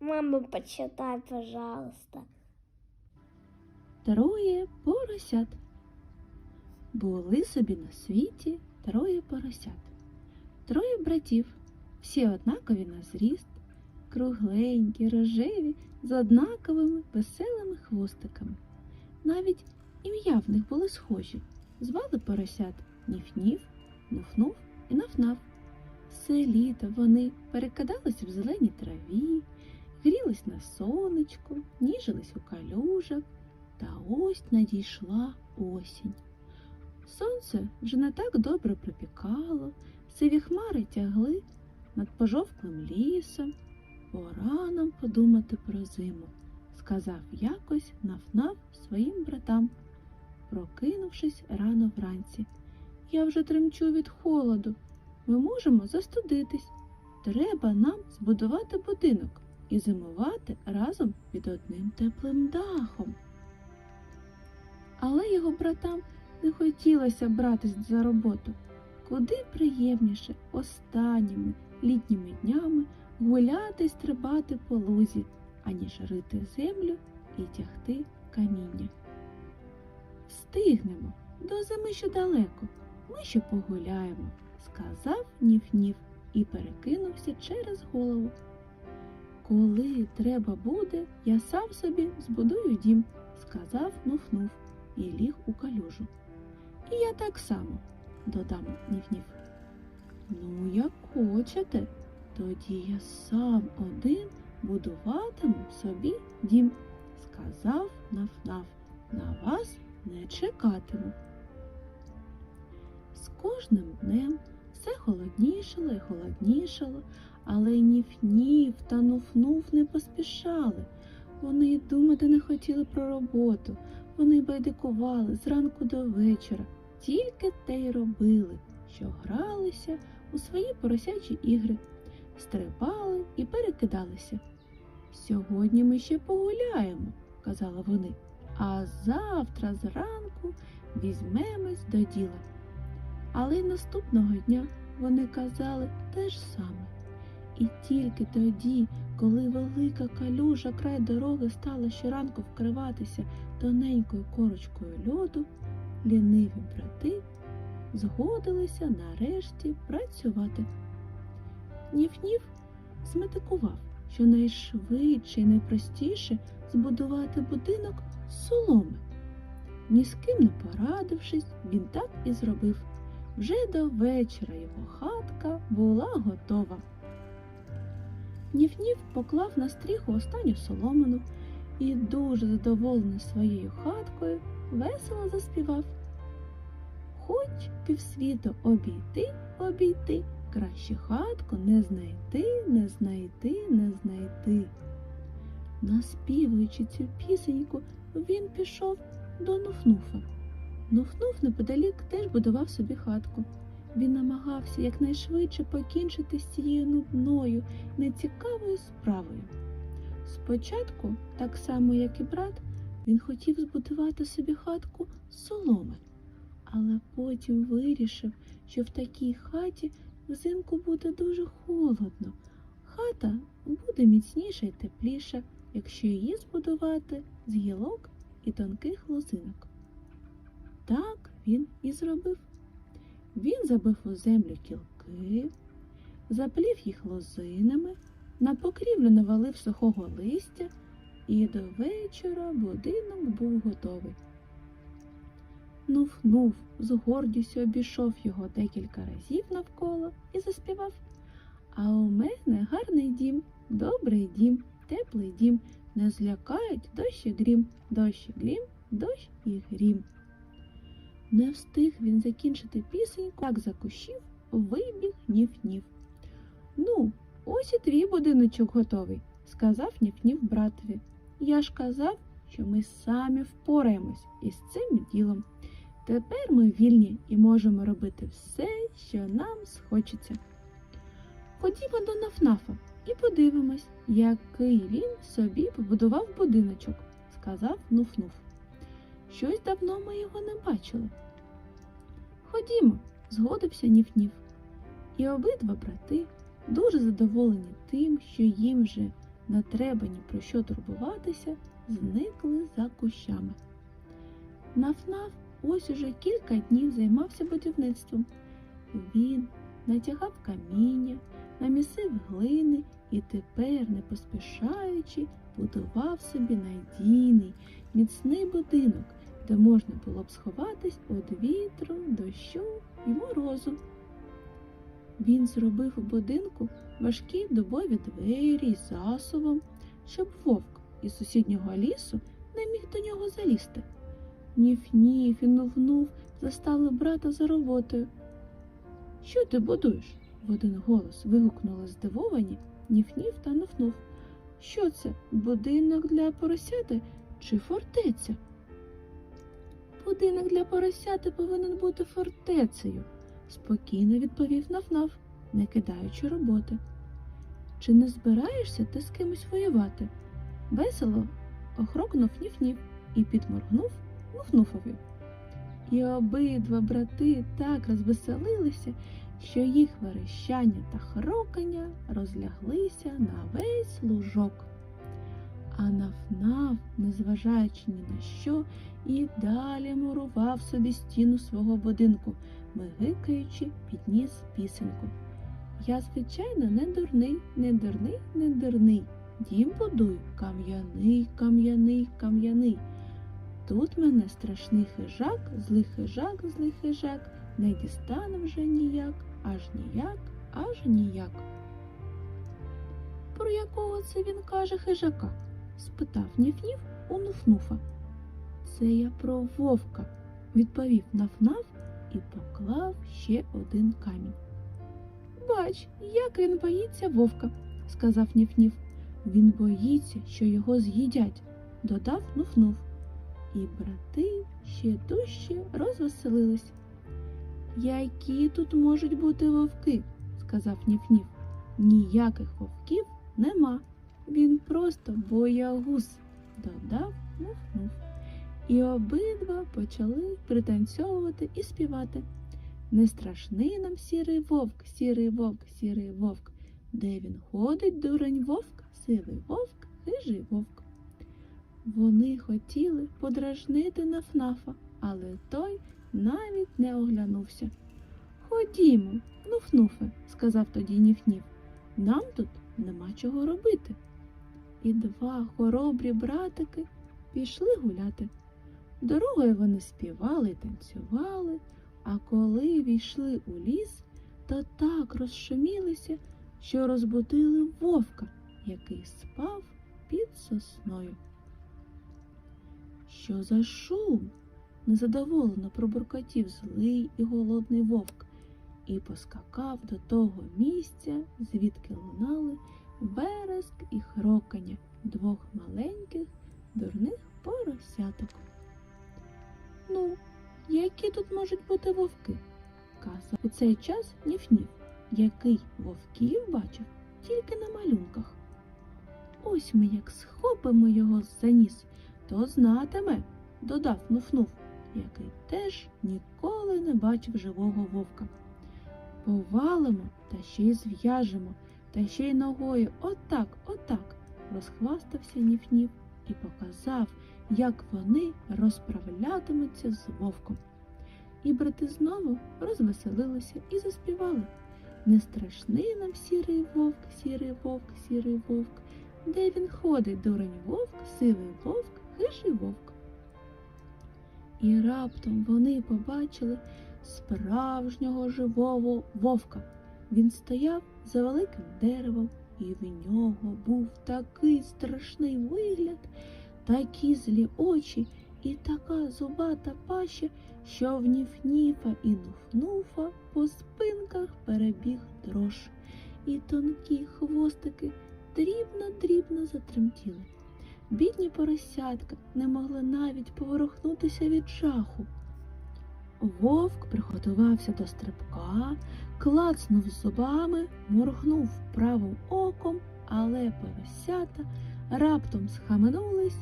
Мама, почитай, пожалуйста. Троє поросят. Були собі на світі троє поросят. Троє братів, всі однакові на зріст, кругленькі, рожеві, з однаковими веселими хвостиками. Навіть ім'я в них були схожі. Звали поросят Ніф-Ніф, Нуф-Нуф і Наф-Наф. Все літо вони перекидалися в зеленій траві, грілись на сонечку, ніжились у калюжах, та ось надійшла осінь. Сонце вже не так добре припікало, сиві хмари тягли над пожовклим лісом. Пора нам подумати про зиму, сказав якось нафнав своїм братам, прокинувшись рано вранці. Я вже тремчу від холоду. Ми можемо застудитись. Треба нам збудувати будинок і зимувати разом під одним теплим дахом. Але його братам не хотілося братись за роботу. Куди приємніше останніми літніми днями гуляти й стрибати по лузі, аніж рити землю і тягти каміння. Встигнемо, до зими ще далеко, ми ще погуляємо, сказав Ніф-Ніф і перекинувся через голову. Коли треба буде, я сам собі збудую дім, сказав Нуф-Нуф і ліг у калюжу. І я так само, додам Ніф-Ніф. Ну, як хочете, тоді я сам один будуватиму собі дім, сказав Наф-Наф. На вас не чекатиму. З кожним днем все холоднішало і холоднішало, але Ніф-Ніф та Нуф-Нуф не поспішали. Вони й думати не хотіли про роботу. Вони байдикували зранку до вечора, тільки те й робили, що гралися у свої поросячі ігри, стрибали і перекидалися. Сьогодні ми ще погуляємо, казали вони, а завтра зранку візьмемось до діла. Але й наступного дня вони казали те ж саме. І тільки тоді, коли велика калюжа край дороги стала щоранку вкриватися тоненькою корочкою льоду, ліниві брати згодилися нарешті працювати. Ніф-Ніф зметикував, що найшвидше і найпростіше збудувати будинок з соломи. Ні з ким не порадившись, він так і зробив. Вже до вечора його хатка була готова. Ніф-Ніф поклав на стріху останню соломину і, дуже задоволений своєю хаткою, весело заспівав. Хоч півсвіту обійти, обійти, краще хатку не знайти, не знайти, не знайти. Наспівуючи цю пісеньку, він пішов до Нуфнуфа. Нуфнуф неподалік теж будував собі хатку. Він намагався якнайшвидше покінчити з цією нудною, нецікавою справою. Спочатку, так само як і брат, він хотів збудувати собі хатку з соломи, але потім вирішив, що в такій хаті взимку буде дуже холодно. Хата буде міцніша і тепліша, якщо її збудувати з гілок і тонких лозинок. Так він і зробив. Він забив у землю кілки, заплів їх лозинами, на покрівлю навалив сухого листя, і до вечора будинок був готовий. Нуф-нуф з гордістю обійшов його декілька разів навколо і заспівав. А у мене гарний дім, добрий дім, теплий дім, не злякають дощ і грім, дощ і грім, дощ і грім. Не встиг він закінчити пісеньку, як за кущів вибіг ніф-ніф. Ну, ось і твій будиночок готовий, сказав ніф-ніф братові. Я ж казав, що ми самі впораємось із цим ділом. Тепер ми вільні і можемо робити все, що нам схочеться. Ходімо до Нафнафа і подивимось, який він собі побудував будиночок, сказав Нуф-Нуф. Щось давно ми його не бачили. Ходімо, згодився Ніф-Ніф. І обидва брати, дуже задоволені тим, що їм вже не треба ні про що турбуватися, зникли за кущами. Нафнаф ось уже кілька днів займався будівництвом. Він натягав каміння, намісив глини і тепер, не поспішаючи, будував собі надійний, міцний будинок, де можна було б сховатись від вітру, дощу і морозу. Він зробив у будинку важкі дубові двері з засувом, щоб вовк із сусіднього лісу не міг до нього залізти. Ніф-ніф і нув-нув застали брата за роботою. Що ти будуєш? В один голос вигукнули здивовані Ніф-ніф та нуф-нуф. Що це? Будинок для поросяти чи фортеця? Будинок для поросяти повинен бути фортецею, спокійно відповів Наф-Наф, не кидаючи роботи. Чи не збираєшся ти з кимось воювати? Весело охрокнув Ніф-Ніф і підморгнув Нуф-Нуфові. І обидва брати так розвеселилися, що їх верещання та хрокання розляглися на весь лужок. А Наф-Наф, незважаючи ні на що, і далі мурував собі стіну свого будинку, мигикаючи, підніс пісеньку. Я, звичайно, не дурний, не дурний, не дурний. Дім будую кам'яний, кам'яний, кам'яний. Тут мене страшний хижак, злий хижак, злий хижак, не дістане вже ніяк, аж ніяк, аж ніяк. Про якого це він каже хижака? спитав Ніф-Ніф у Нуф-Нуфа. Це я про вовка, відповів Наф-Наф і поклав ще один камінь. Бач, як він боїться вовка, сказав Ніф-Ніф. Він боїться, що його з'їдять, додав Нуф-Нуф. І брати ще дужче розвеселились. Які тут можуть бути вовки? сказав Ніф-Ніф. Ніяких вовків нема. Він просто боягуз, додав Нуф-Нуф. І обидва почали пританцьовувати і співати. Не страшний нам сірий вовк, сірий вовк, сірий вовк. Де він ходить, дурень вовк, сивий вовк, хижий вовк. Вони хотіли подражнити Нафнафа, але той навіть не оглянувся. Ходімо, нуфнуфе, сказав тоді Ніф-Ніф. Нам тут нема чого робити. І два хоробрі братики пішли гуляти. Дорогою вони співали й танцювали, а коли війшли у ліс, то так розшумілися, що розбудили вовка, який спав під сосною. Що за шум? Незадоволено пробуркотів злий і голодний вовк і поскакав до того місця, звідки лунали вереск і хрокання двох маленьких дурних поросяток. Ну, які тут можуть бути вовки? казав у цей час Ніф-Ніф, який вовків бачив тільки на малюнках. Ось ми як схопимо його за ніс, то знатиме, додав Нуф-Нуф, який теж ніколи не бачив живого вовка. Повалимо та ще й зв'яжемо, та ще й ногою отак, отак, розхвастався Ніф-Ніф і показав, як вони розправлятимуться з вовком. І брати знову розвеселилися і заспівали. Не страшний нам сірий вовк, сірий вовк, сірий вовк. Де він ходить, дурень вовк, сивий вовк, хижий вовк. І раптом вони побачили справжнього живого вовка. Він стояв за великим деревом, і в нього був такий страшний вигляд, такі злі очі і така зубата паща, що в Ніф-Ніфа і Нуф-Нуфа по спинках перебіг дрож, і тонкі хвостики дрібно-дрібно затремтіли. Бідні поросятка не могли навіть поворухнутися від жаху. Вовк приготувався до стрибка, клацнув зубами, моргнув правим оком, але поросята раптом схаменулись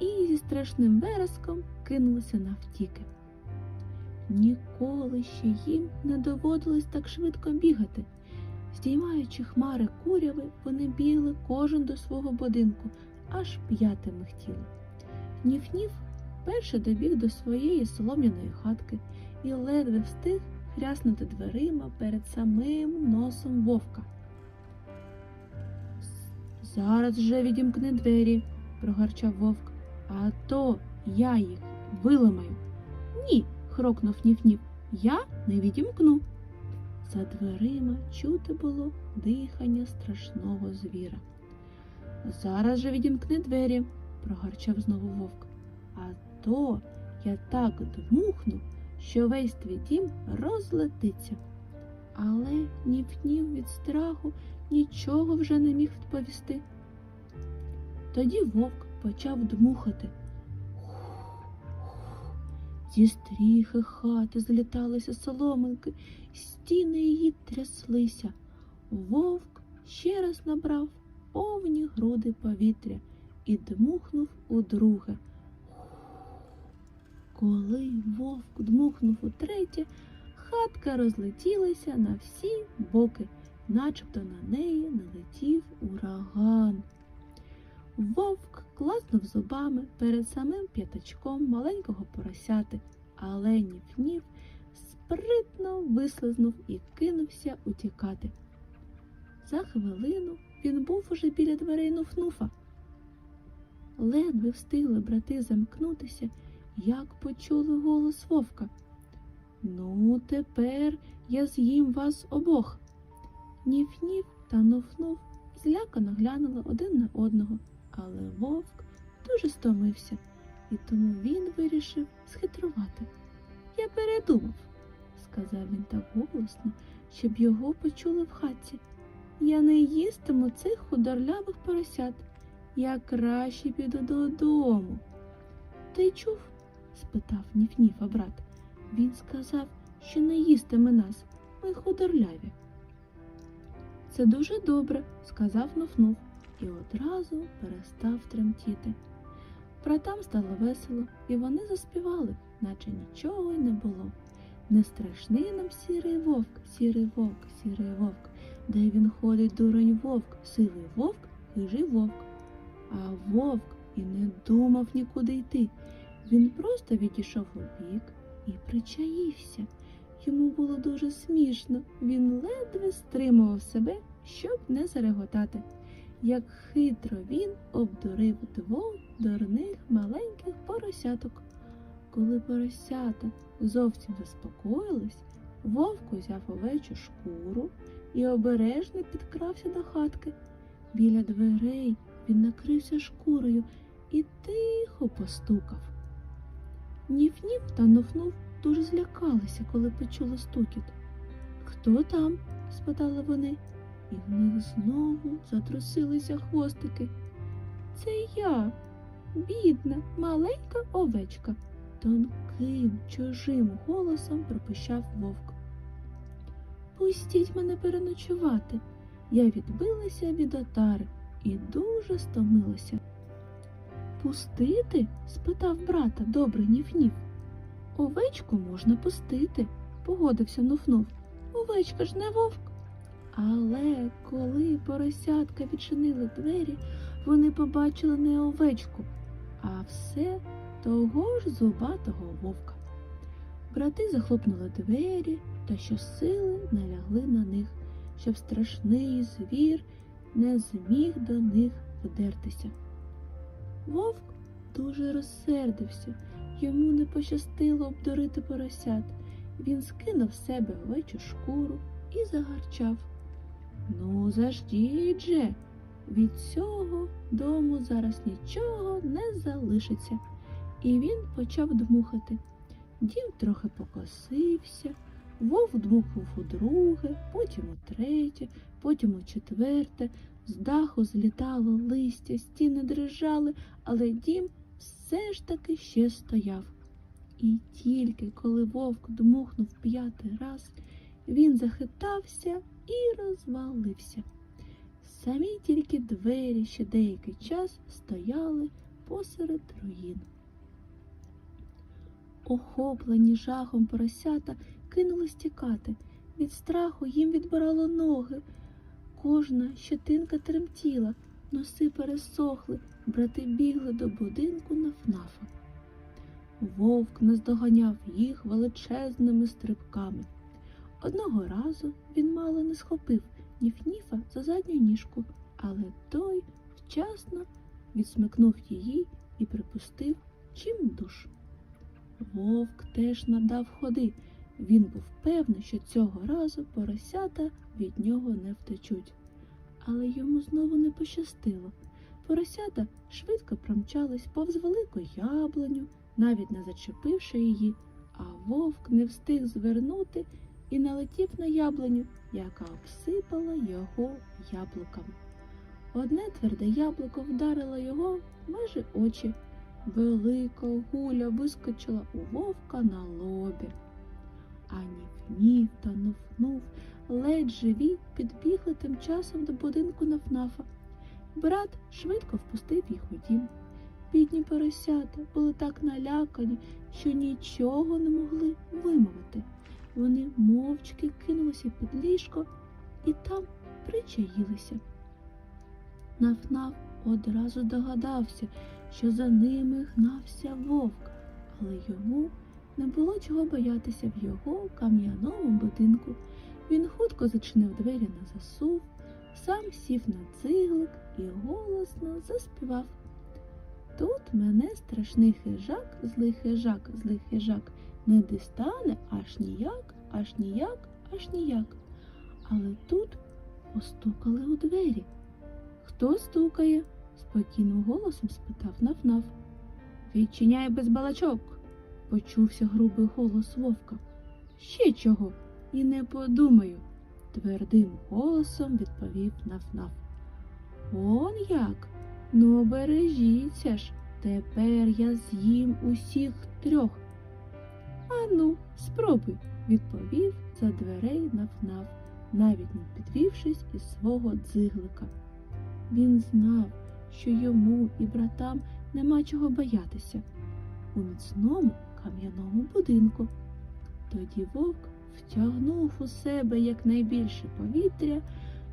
і зі страшним вереском кинулися навтіки. Ніколи ще їм не доводилось так швидко бігати. Здіймаючи хмари куряви, вони бігли кожен до свого будинку, аж п'яти михтіли. Ніф-ніф перший добіг до своєї солом'яної хатки і ледве встиг хряснути дверима перед самим носом вовка. Зараз же відімкни двері, прогарчав вовк, а то я їх виламаю. Ні, хрокнув Ніф-Ніф, я не відімкну. За дверима чути було дихання страшного звіра. Зараз же відімкни двері, прогарчав знову вовк. А то я так дмухну, що весь твій дім розлетиться. Але Ніф-Ніф від страху нічого вже не міг відповісти. Тоді вовк почав дмухати. Зі стріхи хати зліталися соломинки, стіни її тряслися. Вовк ще раз набрав повні груди повітря і дмухнув удруге. Коли вовк дмухнув утретє, хатка розлетілася на всі боки, начебто на неї налетів ураган. Вовк класнув зубами перед самим п'ятачком маленького поросяти, але ніф-ніф спритно вислизнув і кинувся утікати. За хвилину він був уже біля дверей Нуфнуфа. Ледве встигли брати замкнутися, як почули голос вовка. Ну, тепер я з'їм вас обох. Ніф-ніф та Нуф-Нуф злякано глянули один на одного, але вовк дуже стомився, і тому він вирішив схитрувати. Я передумав, сказав він так голосно, щоб його почули в хатці. Я не їстиму цих худорлявих поросят. Я краще піду додому. Ти чув? спитав Ніф-Ніфа брат. Він сказав, що не їстиме нас, ми худорляві. Це дуже добре, сказав Нуф-Нуф і одразу перестав тремтіти. Братам стало весело, і вони заспівали, наче нічого й не було. Не страшний нам сірий вовк, сірий вовк, сірий вовк, де він ходить дурень вовк, сивий вовк, хижий вовк. А вовк і не думав нікуди йти. Він просто відійшов у бік і причаївся. Йому було дуже смішно, він ледве стримував себе, щоб не зареготати. Як хитро він обдурив двох дурних маленьких поросяток. Коли поросята зовсім заспокоїлись, вовк узяв овечу шкуру і обережно підкрався до хатки. Біля дверей він накрився шкурою і тихо постукав. Ніф-ніф та нуфнув дуже злякалися, коли почули стукіт. Хто там? спитали вони, і в них знову затрусилися хвостики. Це я, бідна, маленька овечка, тонким, чужим голосом пропищав вовк. Пустіть мене переночувати. Я відбилася від отари і дуже стомилася. Пустити? спитав брата добрий ніф-ніф. Овечку можна пустити, погодився Нуфнув. Овечка ж не вовк. Але коли поросятка відчинили двері, вони побачили не овечку, а все того ж зубатого вовка. Брати захлопнули двері та щосили налягли на них, щоб страшний звір не зміг до них вдертися. Вовк дуже розсердився, йому не пощастило обдурити поросят. Він скинув з себе овечу шкуру і загарчав. Ну, заждіть же, від цього дому зараз нічого не залишиться. І він почав дмухати. Дім трохи покосився, вовк дмухнув у друге, потім у третє, потім у четверте, з даху злітало листя, стіни дрижали, але дім все ж таки ще стояв. І тільки коли вовк дмухнув п'ятий раз, він захитався і розвалився. Самі тільки двері ще деякий час стояли посеред руїн. Охоплені жахом поросята кинулись тікати. Від страху їм відбирало ноги. Кожна щетинка тремтіла, носи пересохли, брати бігли до будинку нафнафа. Вовк наздоганяв їх величезними стрибками. Одного разу він мало не схопив Ніф-Ніфа за задню ніжку, але той вчасно відсмикнув її і припустив чим душ. Вовк теж надав ходи. Він був певний, що цього разу поросята від нього не втечуть. Але йому знову не пощастило. Поросята швидко промчались повз велику яблуню, навіть не зачепивши її, а вовк не встиг звернути і налетів на яблуню, яка обсипала його яблуками. Одне тверде яблуко вдарило його майже очі. Велика гуля вискочила у вовка на лобі. А ніф-ніф та нуф-нуф ледь живі підбігли тим часом до будинку нафнафа. Брат швидко впустив їх у дім. Бідні поросята були так налякані, що нічого не могли вимовити. Вони мовчки кинулися під ліжко і там причаїлися. Нафнаф одразу догадався, що за ними гнався вовк, але йому не було чого боятися в його кам'яному будинку. Він хутко зачинив двері на засув, сам сів на циглик і голосно заспівав. Тут мене страшний хижак, злий хижак, злий хижак, не дістане аж ніяк, аж ніяк, аж ніяк. Але тут постукали у двері. Хто стукає? спокійним голосом спитав Нафнаф. Відчиняй без балачок, почувся грубий голос вовка. Ще чого? І не подумаю, твердим голосом відповів Нафнаф. Он як? Ну, бережіться ж, тепер я з'їм усіх трьох. Ану, спробуй, відповів за дверей Нафнаф, навіть не підвівшись із свого дзиглика. Він знав, що йому і братам нема чого боятися у міцному кам'яному будинку. Тоді вовк втягнув у себе якнайбільше повітря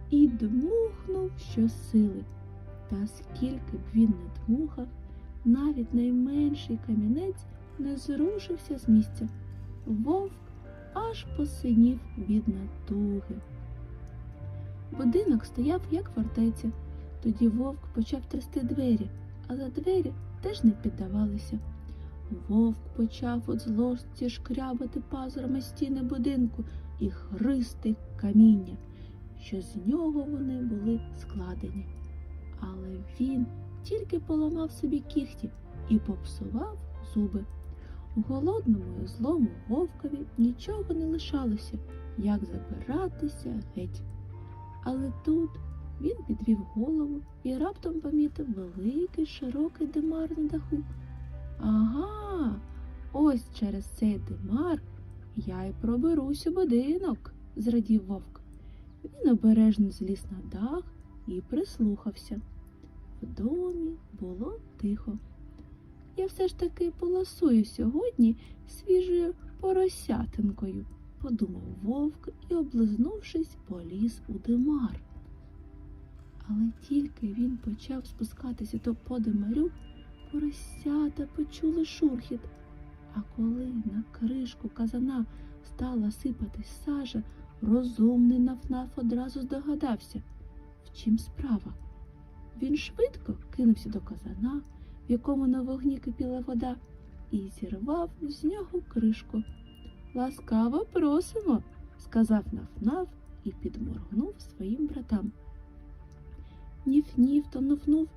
і дмухнув щосили. Та скільки б він не дмухав, навіть найменший камінець не зрушився з місця. Вовк аж посинів від натуги. Будинок стояв як фортеця. Тоді вовк почав трясти двері, але двері теж не піддавалися. Вовк почав от злості шкрябати пазурами стіни будинку і христи каміння, що з нього вони були складені. Але він тільки поламав собі кіхті і попсував зуби. Голодному і злому вовкові нічого не лишалося, як забиратися геть. Але тут він підвів голову і раптом помітив великий широкий димар на даху. Ага, ось через цей димар я й проберусь у будинок, зрадів вовк. Він обережно зліз на дах і прислухався. В домі було тихо. Я все ж таки поласую сьогодні свіжою поросятинкою, подумав вовк і, облизнувшись, поліз у димар. Але тільки він почав спускатися до подимарю, поросята почули шурхіт. А коли на кришку казана стала сипатись сажа, розумний нафнаф одразу здогадався, в чим справа. Він швидко кинувся до казана, в якому на вогні кипіла вода, і зірвав з нього кришку. Ласкаво просимо, сказав нафнаф і підморгнув своїм братам. Ніф-ніф та нуф-нуф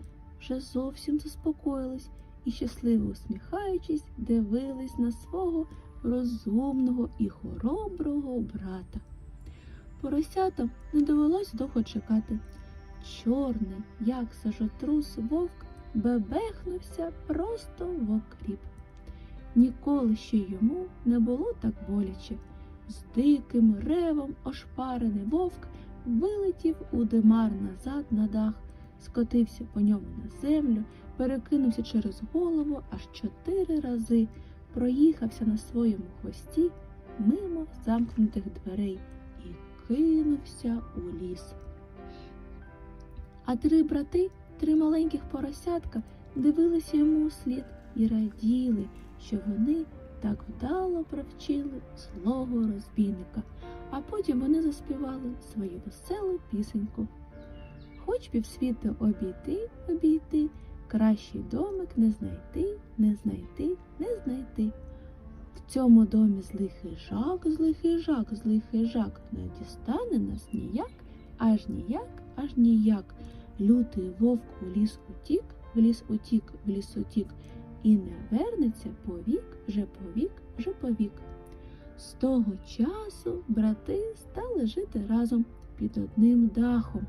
вже зовсім заспокоїлись і, щасливо усміхаючись, дивились на свого розумного і хороброго брата. Поросятам не довелось довго чекати. Чорний, як сажотрус вовк, бебехнувся просто в окріп. Ніколи ще йому не було так боляче. З диким ревом ошпарений вовк вилетів у димар назад на дах, скотився по ньому на землю, перекинувся через голову аж чотири рази, проїхався на своєму хвості мимо замкнутих дверей і кинувся у ліс. А три брати, три маленьких поросятка, дивилися йому у слід і раділи, що вони так вдало провчили злого розбійника. А потім вони заспівали свою веселу пісеньку. Хоч півсвіту обійти, обійти, кращий домик не знайти, не знайти, не знайти. В цьому домі злий хижак, злий хижак, злий хижак, не дістане нас ніяк, аж ніяк, аж ніяк. Лютий вовк у ліс утік, в ліс утік, в ліс утік, і не вернеться повік, же повік, же повік. З того часу брати стали жити разом під одним дахом.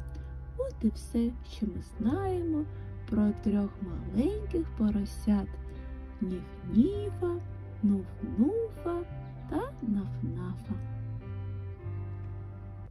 От і все, що ми знаємо про трьох маленьких поросят Ніф-Ніфа, Нуф-Нуфа та Наф-Нафа.